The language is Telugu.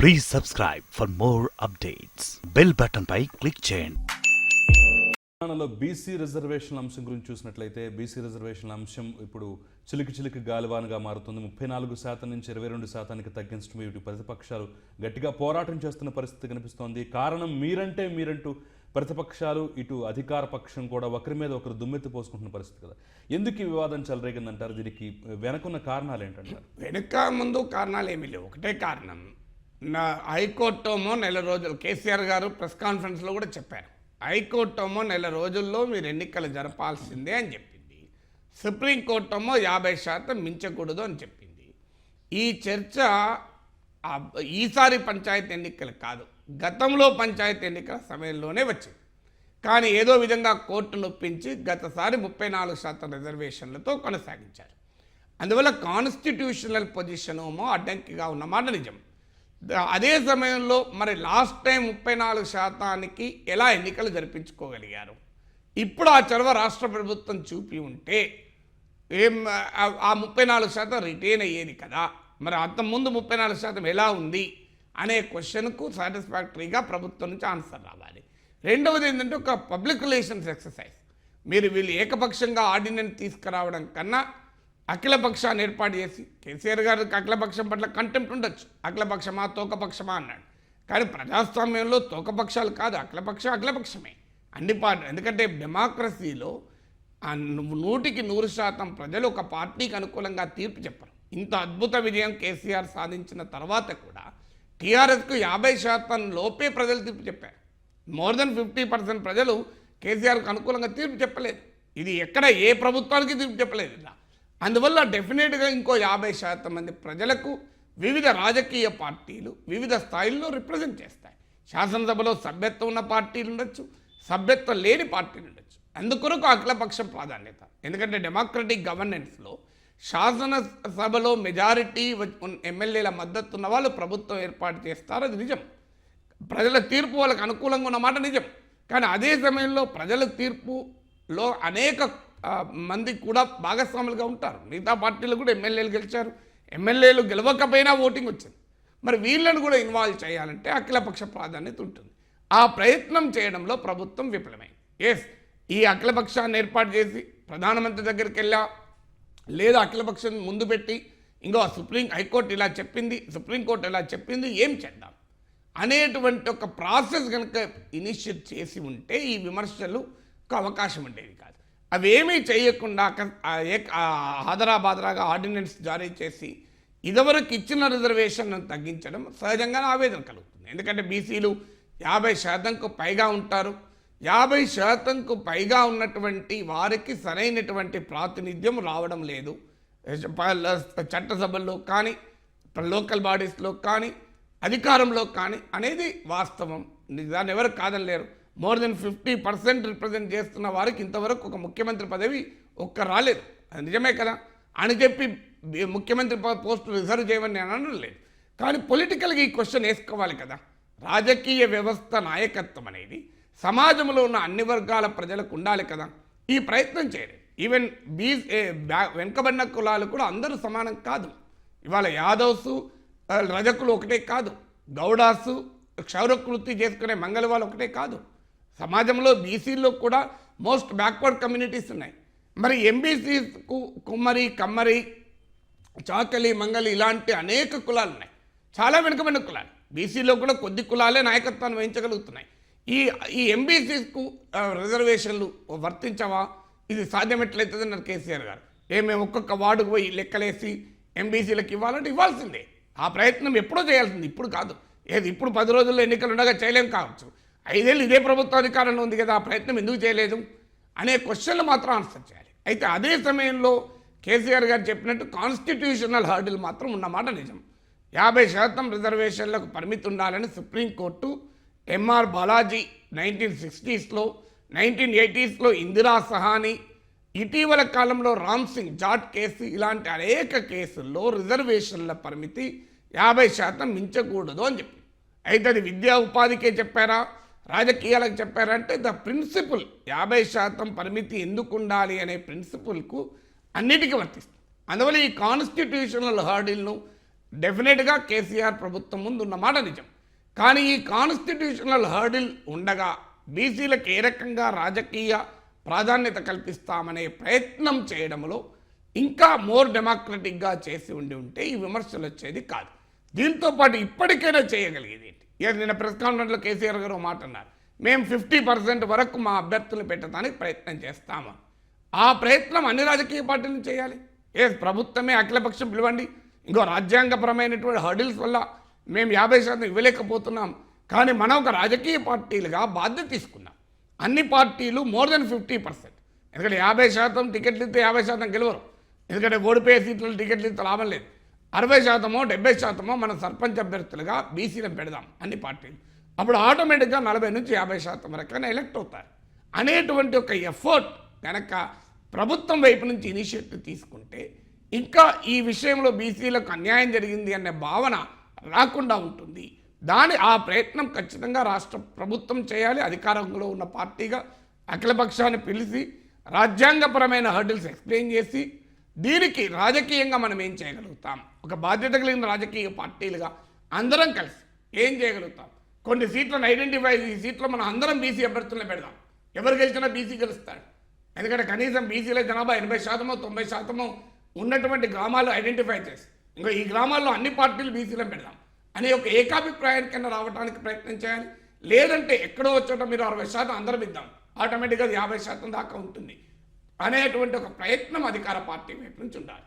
Please subscribe for more updates bell button pi click చేయండి. తెలంగాణలో బీసీ రిజర్వేషన్ అంశం గురించి చూసినట్లయితే బీసీ రిజర్వేషన్ అంశం ఇప్పుడు చిలికి చిలికి గాలివానుగా మారుతుంది. ముప్పై నాలుగు శాతం నుంచి ఇరవై రెండు శాతానికి తగ్గించడం ఇటు ప్రతిపక్షాలు గట్టిగా పోరాటం చేస్తున్న పరిస్థితి కనిపిస్తోంది. కారణం మీరంటే మీరంటూ ప్రతిపక్షాలు ఇటు అధికార పక్షం కూడా ఒకరి మీద ఒకరు దుమ్మెత్తి పోసుకుంటున్న పరిస్థితి కదా. ఎందుకు ఈ వివాదం చెలరేగిందంటారు? దీనికి వెనకున్న కారణాలు ఏంటంటారు? వెనుక ముందు కారణాలు ఏమీ లేవు. ఒకటే కారణం. నా హైకోర్టుమో నెల రోజులు కేసీఆర్ గారు ప్రెస్ కాన్ఫరెన్స్లో కూడా చెప్పారు. హైకోర్టుమో నెల రోజుల్లో మీరు ఎన్నికలు జరపాల్సిందే అని చెప్పింది. సుప్రీంకోర్టుమో యాభై శాతం మించకూడదు అని చెప్పింది. ఈ చర్చ ఈసారి పంచాయతీ ఎన్నికలు కాదు గతంలో పంచాయతీ ఎన్నికల సమయంలోనే వచ్చింది. కానీ ఏదో విధంగా కోర్టు నొప్పించి గతసారి ముప్పై నాలుగు శాతం రిజర్వేషన్లతో కొనసాగించారు. అందువల్ల కాన్స్టిట్యూషనల్ పొజిషనేమో అడ్డంకిగా ఉన్నమాట నిజం. అదే సమయంలో మరి లాస్ట్ టైం ముప్పై నాలుగు శాతానికి ఎలా ఎన్నికలు జరిపించుకోగలిగారు? ఇప్పుడు ఆ చొరవ రాష్ట్ర ప్రభుత్వం చూపి ఉంటే ఏం ఆ- ముప్పై నాలుగు శాతం రిటైన్ అయ్యేది కదా. మరి అంతకుముందు ముప్పై నాలుగు శాతం ఎలా ఉంది అనే క్వశ్చన్కు సాటిస్ఫాక్టరీగా ప్రభుత్వం నుంచి ఆన్సర్ రావాలి. రెండవది ఏంటంటే ఒక పబ్లిక్ రిలేషన్స్ ఎక్సర్సైజ్ మీరు వీళ్ళు ఏకపక్షంగా ఆర్డినెన్స్ తీసుకురావడం కన్నా అఖిలపక్షాన్ని ఏర్పాటు చేసి కేసీఆర్ గారికి అఖిలపక్షం పట్ల కంటెంప్ట్ ఉండొచ్చు. అఖిలపక్షమా తోకపక్షమా అన్నాడు. కానీ ప్రజాస్వామ్యంలో తోకపక్షాలు కాదు అఖిలపక్షం అఖిలపక్షమే. అన్ని పార్టీ ఎందుకంటే డెమోక్రసీలో నూటికి నూరు శాతం ప్రజలు ఒక పార్టీకి అనుకూలంగా తీర్పు చెప్పరు. ఇంత అద్భుత విజయం కేసీఆర్ సాధించిన తర్వాత కూడా టీఆర్ఎస్కు యాభై శాతం లోపే ప్రజలు తీర్పు చెప్పారు. మోర్ దెన్ ఫిఫ్టీ పర్సెంట్ ప్రజలు కేసీఆర్కు అనుకూలంగా తీర్పు చెప్పలేదు. ఇది ఎక్కడ ఏ ప్రభుత్వానికి తీర్పు చెప్పలేదు. ఇలా అందువల్ల డెఫినెట్గా ఇంకో యాభై శాతం మంది ప్రజలకు వివిధ రాజకీయ పార్టీలు వివిధ స్థాయిల్లో రిప్రజెంట్ చేస్తాయి. శాసనసభలో సభ్యత్వం ఉన్న పార్టీలు ఉండొచ్చు సభ్యత్వం లేని పార్టీలు ఉండొచ్చు. అందుకొరకు అఖిలపక్షం ప్రాధాన్యత. ఎందుకంటే డెమోక్రటిక్ గవర్నెన్స్లో శాసనసభలో మెజారిటీ ఎమ్మెల్యేల మద్దతు ఉన్న వాళ్ళు ప్రభుత్వం ఏర్పాటు చేస్తారు అది నిజం. ప్రజల తీర్పు వాళ్ళకి అనుకూలంగా ఉన్నమాట నిజం. కానీ అదే సమయంలో ప్రజల తీర్పులో అనేక మంది కూడా భాగస్వాములుగా ఉంటారు. మిగతా పార్టీలు కూడా ఎమ్మెల్యేలు గెలిచారు. ఎమ్మెల్యేలు గెలవకపోయినా ఓటింగ్ వచ్చింది. మరి వీళ్ళను కూడా ఇన్వాల్వ్ చేయాలంటే అఖిలపక్ష ప్రాధాన్యత ఉంటుంది. ఆ ప్రయత్నం చేయడంలో ప్రభుత్వం విఫలమైంది. ఎస్ ఈ అఖిలపక్షాన్ని ఏర్పాటు చేసి ప్రధానమంత్రి దగ్గరికి వెళ్ళా. లేదా అఖిలపక్షం ముందు పెట్టి ఇంకో సుప్రీం హైకోర్టు ఇలా చెప్పింది సుప్రీంకోర్టు ఇలా చెప్పింది ఏం చేద్దాం? అనేటువంటి ఒక ప్రాసెస్ కనుక ఇనిషియేట్ చేసి ఉంటే ఈ విమర్శలకు అవకాశం ఉండేది కాదు. అవేమీ చేయకుండా క- ఆర్డినెన్స్ జారీ చేసి ఇదివరకు ఇచ్చిన రిజర్వేషన్ను తగ్గించడం సహజంగానే ఆవేదన కలుగుతుంది. ఎందుకంటే బీసీలు యాభై శాతంకు పైగా ఉంటారు. యాభై శాతంకు పైగా ఉన్నటువంటి వారికి సరైనటువంటి ప్రాతినిధ్యం రావడం లేదు. చట్టసభల్లో కానీ లోకల్ బాడీస్లో కానీ అధికారంలో కానీ అనేది వాస్తవం. దాన్ని ఎవరు కాదనలేరు more than fifty percent represent చేస్తున్న వారికి ఇంతవరకు ఒక ముఖ్యమంత్రి పదవి ఒక్క రాలేదు. అది నిజమే కదా? అని చెప్పి ముఖ్యమంత్రి పోస్టు రిజర్వ్ చేయమని నేను అనడం లేదు. కానీ పొలిటికల్గా ఈ క్వశ్చన్ వేసుకోవాలి కదా? రాజకీయ వ్యవస్థ నాయకత్వం అనేది సమాజంలో ఉన్న అన్ని వర్గాల ప్రజలకు ఉండాలి కదా? ఈ ప్రయత్నం చేయలేదు ఈవెన్ బీ ఏ, బ్యా- వెనుకబడిన కులాలు కూడా అందరూ సమానం కాదు. ఇవాళ యాదవ్సు రజకులు ఒకటే కాదు. గౌడాసు క్షౌరకృతి చేసుకునే మంగళవాళ్ళు ఒకటే కాదు. సమాజంలో బీసీల్లో కూడా మోస్ట్ బ్యాక్వర్డ్ కమ్యూనిటీస్ ఉన్నాయి. మరి ఎంబీసీకు కుమ్మరి కమ్మరి చాకలి మంగలి ఇలాంటి అనేక కులాలు ఉన్నాయి. చాలా వెనుకబడిన కులాలు. బీసీలో కూడా కొద్ది కులాలే నాయకత్వాన్ని వహించగలుగుతున్నాయి. ఈ ఈ ఎంబీసీస్కు రిజర్వేషన్లు వర్తించవా? ఇది సాధ్యమెట్లయితుంది అన్నారు కేసీఆర్ గారు. ఏమేమి ఒక్కొక్క వార్డుకు పోయి లెక్కలేసి ఎంబీసీలకు ఇవ్వాలంటే ఇవ్వాల్సిందే. ఆ ప్రయత్నం ఎప్పుడో చేయాల్సింది. ఇప్పుడు కాదు. ఏది ఇప్పుడు పది రోజుల్లో ఎన్నికలు ఉండగా చేయలేం కావచ్చు. ఐదేళ్ళు ఇదే ప్రభుత్వ అధికారంలో ఉంది కదా ఆ ప్రయత్నం ఎందుకు చేయలేదు? అనే క్వశ్చన్లు మాత్రం ఆన్సర్ చేయాలి. అయితే అదే సమయంలో కేసీఆర్ గారు చెప్పినట్టు కాన్స్టిట్యూషనల్ హర్డిల్ మాత్రం ఉన్నమాట నిజం. యాభై శాతం రిజర్వేషన్లకు పరిమితి ఉండాలని supreme court MR Balaji nineteen సిక్స్టీస్లో nineteen ఎయిటీస్లో ఇందిరా సహాని ఇటీవల కాలంలో రామ్ సింగ్ జాట్ కేసు ఇలాంటి అనేక కేసుల్లో రిజర్వేషన్ల పరిమితి యాభై శాతం మించకూడదు అని చెప్పి. అయితే అది విద్యా ఉపాధికే చెప్పారా? రాజకీయాలకు చెప్పారంటే ద ప్రిన్సిపల్. యాభై శాతం పరిమితి ఎందుకు ఉండాలి అనే ప్రిన్సిపల్కు అన్నిటికీ వర్తిస్తుంది. అందువల్ల ఈ కాన్స్టిట్యూషనల్ హర్డిల్ను డెఫినెట్గా కేసీఆర్ ప్రభుత్వం ముందు ఉన్నమాట నిజం. కానీ ఈ కాన్స్టిట్యూషనల్ హర్డిల్ ఉండగా బీసీలకు ఏ రకంగా రాజకీయ ప్రాధాన్యత కల్పిస్తామనే ప్రయత్నం చేయడంలో ఇంకా మోర్ డెమోక్రటిక్గా చేసి ఉండి ఉంటే ఈ విమర్శలు వచ్చేది కాదు. దీంతో పాటు ఇప్పటికైనా చేయగలిగేది ఏంటి? ఇక నిన్న ప్రెస్ కాన్ఫరెన్స్లో కేసీఆర్ గారు మాట అన్నారు. మేము ఫిఫ్టీ పర్సెంట్ వరకు మా అభ్యర్థులు పెట్టడానికి ప్రయత్నం చేస్తాము? ఆ ప్రయత్నం అన్ని రాజకీయ పార్టీలు చేయాలి. ఏ ప్రభుత్వమే అఖిలపక్షం పిలవండి. ఇంకో రాజ్యాంగపరమైనటువంటి హర్డిల్స్ వల్ల మేము యాభై శాతం ఇవ్వలేకపోతున్నాం. కానీ మనం ఒక రాజకీయ పార్టీలుగా బాధ్యత తీసుకున్నాం. అన్ని పార్టీలు మోర్ దెన్ ఫిఫ్టీ పర్సెంట్ ఎందుకంటే యాభై శాతం టికెట్లు ఇస్తే యాభై శాతం గెలవరు. ఎందుకంటే ఓడిపోయే సీట్లలో టికెట్లు ఇస్తే లాభం లేదు. అరవై శాతమో డెబ్బై శాతమో మన సర్పంచ్ అభ్యర్థులుగా బీసీలను పెడదాం అన్ని పార్టీలు. అప్పుడు ఆటోమేటిక్గా నలభై నుంచి యాభై శాతం వరకైనా ఎలక్ట్ అవుతారు. అనేటువంటి ఒక ఎఫర్ట్ కనుక ప్రభుత్వం వైపు నుంచి ఇనిషియేటివ్ తీసుకుంటే ఇంకా ఈ విషయంలో బీసీలకు అన్యాయం జరిగింది అనే భావన రాకుండా ఉంటుంది. దాని ఆ ప్రయత్నం ఖచ్చితంగా రాష్ట్ర ప్రభుత్వం చేయాలి. అధికారంలో ఉన్న పార్టీగా అఖిలపక్షాన్ని పిలిచి రాజ్యాంగపరమైన హర్డిల్స్ ఎక్స్ప్లెయిన్ చేసి దీనికి రాజకీయంగా మనం ఏం చేయగలుగుతాం? ఒక బాధ్యత కలిగిన రాజకీయ పార్టీలుగా అందరం కలిసి ఏం చేయగలుగుతాం? కొన్ని సీట్లను ఐడెంటిఫై ఈ సీట్లో మనం అందరం బీసీ అభ్యర్థులను పెడదాం. ఎవరు గెలిచినా బీసీ గెలుస్తాడు. ఎందుకంటే కనీసం బీసీల జనాభా ఎనభై శాతమో తొంభై శాతమో ఉన్నటువంటి గ్రామాలు ఐడెంటిఫై చేసి ఇంకా ఈ గ్రామాల్లో అన్ని పార్టీలు బీసీలను పెడదాం అనే ఒక ఏకాభిప్రాయానికైనా రావడానికి ప్రయత్నం చేయాలి. లేదంటే ఎక్కడో వచ్చేట మీరు అరవై శాతం అందరం ఇద్దాం. ఆటోమేటిక్గా యాభై శాతం దాకా ఉంటుంది. అనేటువంటి ఒక ప్రయత్నం అధికార పార్టీ వైపు నుంచి ఉండాలి.